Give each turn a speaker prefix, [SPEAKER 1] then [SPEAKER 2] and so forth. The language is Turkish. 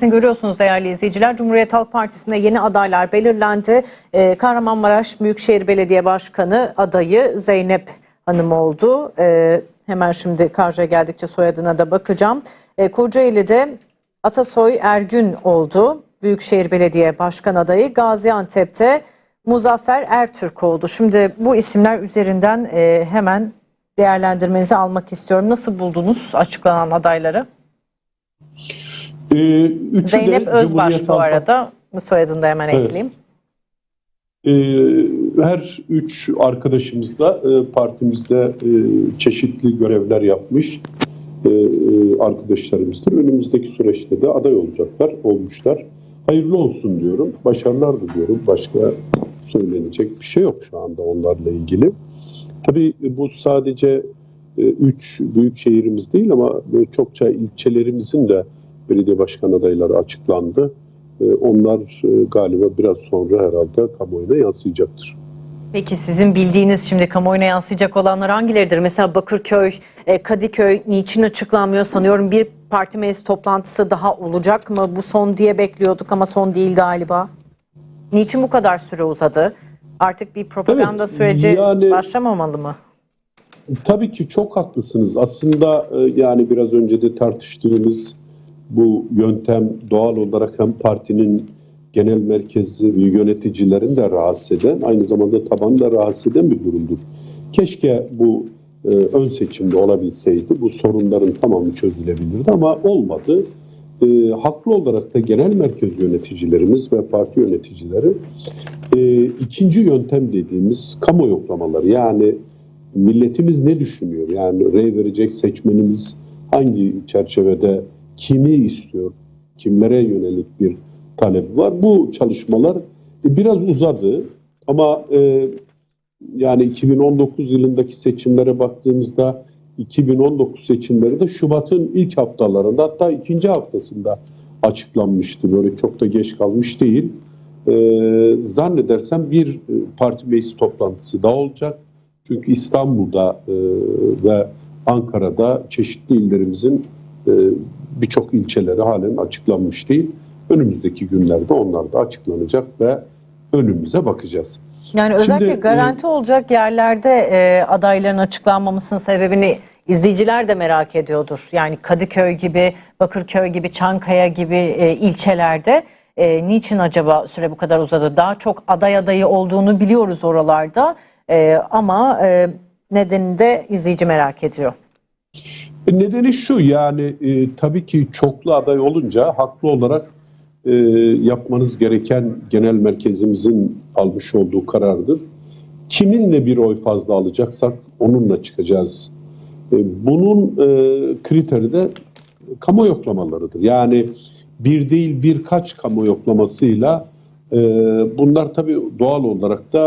[SPEAKER 1] listesini görüyorsunuz değerli izleyiciler. Cumhuriyet Halk Partisi'nde yeni adaylar belirlendi. Ee, Kahramanmaraş Büyükşehir Belediye Başkanı adayı Zeynep Hanım oldu. Ee, hemen şimdi karşıya geldikçe soyadına da bakacağım. Ee, Kocaeli'de Atasoy Ergün oldu. Büyükşehir Belediye Başkan adayı Gaziantep'te Muzaffer Ertürk oldu. Şimdi bu isimler üzerinden e, hemen değerlendirmenizi almak istiyorum. Nasıl buldunuz açıklanan adayları?
[SPEAKER 2] Ee, üçü de
[SPEAKER 1] Zeynep Özbaş
[SPEAKER 2] Cumhuriyet
[SPEAKER 1] bu
[SPEAKER 2] Halk
[SPEAKER 1] arada. Bu soyadını da hemen
[SPEAKER 2] Evet.
[SPEAKER 1] ekleyeyim.
[SPEAKER 2] Ee, her üç arkadaşımız da e, partimizde e, çeşitli görevler yapmış e, arkadaşlarımızdır. Önümüzdeki süreçte de aday olacaklar, olmuşlar. Hayırlı olsun diyorum, başarılar diliyorum. Başka söylenecek bir şey yok şu anda onlarla ilgili. Tabii bu sadece üç büyük şehrimiz değil ama çokça ilçelerimizin de belediye başkan adayları açıklandı. E, Onlar e, galiba biraz sonra herhalde kamuoyuna yansıyacaktır.
[SPEAKER 1] Peki sizin bildiğiniz şimdi kamuoyuna yansıyacak olanlar hangileridir? Mesela Bakırköy, e, Kadıköy niçin açıklanmıyor? Sanıyorum bir parti meclis toplantısı daha olacak mı? Bu son diye bekliyorduk ama son değil galiba. Niçin bu kadar süre uzadı? Artık bir propaganda
[SPEAKER 2] Evet,
[SPEAKER 1] süreci
[SPEAKER 2] yani-
[SPEAKER 1] başlamamalı mı?
[SPEAKER 2] Tabii ki çok haklısınız. Aslında yani biraz önce de tartıştığımız bu yöntem doğal olarak hem partinin genel merkezi yöneticilerin de rahatsız eden, aynı zamanda tabanı da rahatsız eden bir durumdur. Keşke bu e, ön seçimde olabilseydi, bu sorunların tamamı çözülebilirdi ama olmadı. E, haklı olarak da genel merkez yöneticilerimiz ve parti yöneticileri e, ikinci yöntem dediğimiz kamu yoklamaları yani milletimiz ne düşünüyor? Yani rey verecek seçmenimiz hangi çerçevede kimi istiyor? Kimlere yönelik bir talep var? Bu çalışmalar biraz uzadı ama e, yani 2019 yılındaki seçimlere baktığımızda 2019 seçimleri de Şubat'ın ilk haftalarında hatta ikinci haftasında açıklanmıştı. Böyle çok da geç kalmış değil. Ee, zannedersem bir e, parti meclis toplantısı daha olacak. Çünkü İstanbul'da e, ve Ankara'da çeşitli illerimizin e, birçok ilçeleri halen açıklanmış değil. Önümüzdeki günlerde onlar da açıklanacak ve önümüze bakacağız.
[SPEAKER 1] Yani özellikle
[SPEAKER 2] Şimdi,
[SPEAKER 1] garanti olacak yerlerde e, adayların açıklanmamasının sebebini izleyiciler de merak ediyordur. Yani Kadıköy gibi, Bakırköy gibi, Çankaya gibi e, ilçelerde e, niçin acaba süre bu kadar uzadı? Daha çok aday adayı olduğunu biliyoruz oralarda E, ama e, nedenini de izleyici merak ediyor.
[SPEAKER 2] Nedeni şu yani e, tabii ki çoklu aday olunca haklı olarak e, yapmanız gereken genel merkezimizin almış olduğu karardır. Kiminle bir oy fazla alacaksak onunla çıkacağız. E, bunun e, kriteri de kamu yoklamalarıdır. Yani bir değil birkaç kamu yoklamasıyla e, bunlar tabii doğal olarak da